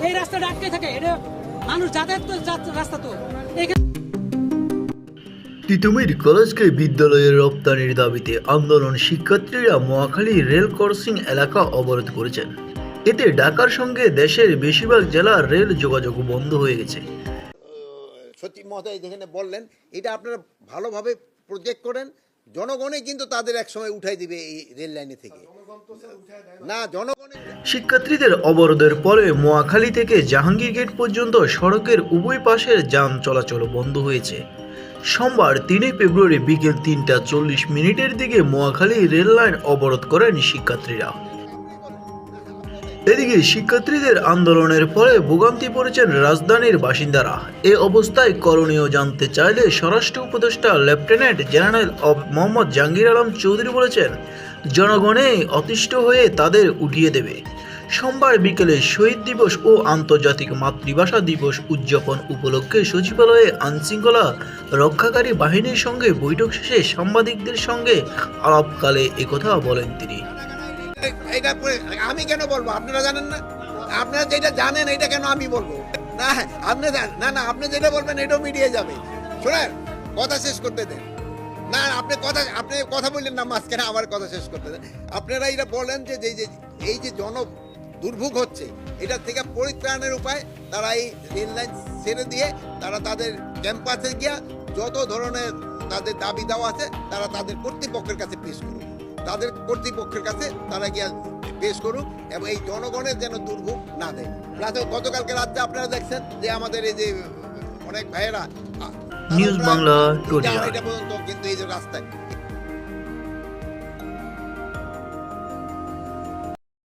এই রাস্তাটা আটকে থাকে এটা মানুষ যাতায়াত যা- রাস্তা তো। তিতুমির কলেজকে বিদ্যালয়ের রপ্তানির দাবিতে আন্দোলন শিক্ষার্থীরা মহাখালী রেল ক্রসিং এলাকা অবরোধ করেছেন এতে ঢাকার সঙ্গে দেশের বেশিরভাগ জেলার রেল যোগাযোগ বন্ধ হয়ে গেছে। সচিব মহোদয় যেখানে বললেন এটা আপনারা ভালোভাবে প্রজেক্ট করেন জনগণে কিন্তু তাদের একসময় উঠাই দিবে এই রেল লাইনে থেকে। না জনগণে শিক্ষার্থীদের অবরোধের পরে মোয়াখালী থেকে জাহাঙ্গীর গেট পর্যন্ত সড়কের উভয় পাশের যান চলাচল বন্ধ হয়েছে। সোমবার তিনই ফেব্রুয়ারি বিকেল তিনটা চল্লিশ মিনিটের দিকে মোয়াখালী রেল লাইন অবরোধ করেন শিক্ষার্থীরা। এদিকে শিক্ষার্থীদের আন্দোলনের পরে ভোগান্তি পড়েছেন রাজধানীর বাসিন্দারা। এ অবস্থায় করণীয় জানতে চাইলে স্বরাষ্ট্র উপদেষ্টা লেফটেন্যান্ট জেনারেল অব মোহাম্মদ জাহাঙ্গীর আলম চৌধুরী বলেছেন, জনগণে অতিষ্ঠ হয়ে তাদের উঠিয়ে দেবে। সোমবার বিকেলে শহীদ দিবস ও আন্তর্জাতিক মাতৃভাষা দিবস উদযাপন উপলক্ষে সচিবালয়ে আইনশৃঙ্খলা রক্ষাকারী বাহিনীর সঙ্গে বৈঠক শেষে সাংবাদিকদের সঙ্গে আলাপকালে একথা বলেন তিনি। এটা আমি কেন বলব? আপনারা জানেন না? আপনারা যেটা জানেন, এটা কেন আমি বলব? না, আপনি না না, আপনি যেটা বলবেন, এটাও মিডিয়ে যাবে। শোনেন, কথা শেষ করতে দেন। না, আপনি কথা আপনি কথা বললেন না, মাঝখানে আমার কথা শেষ করতে দেন। আপনারা এটা বলেন যে, যে- যে, এই যে জন দুর্ভোগ হচ্ছে, এটা থেকে পরিত্রাণের উপায় তারা এই রেল লাইন ছেড়ে দিয়ে তারা তাদের ক্যাম্পাসে গিয়া যত ধরনের তাদের দাবি দেওয়া আছে, তারা তাদের কর্তৃপক্ষের কাছে পেশ করুক। তাদের কর্তৃপক্ষের কাছে তারা গিয়ে পেশ করুক এবং এই জনগণের যেন দুর্ভোগ না দেয়। রাতে গতকালকে রাত্রে আপনারা দেখছেন যে আমাদের এই যে অনেক ভাইয়েরা নিউজ বাংলা, এটা পর্যন্ত কিন্তু এই যে রাস্তায়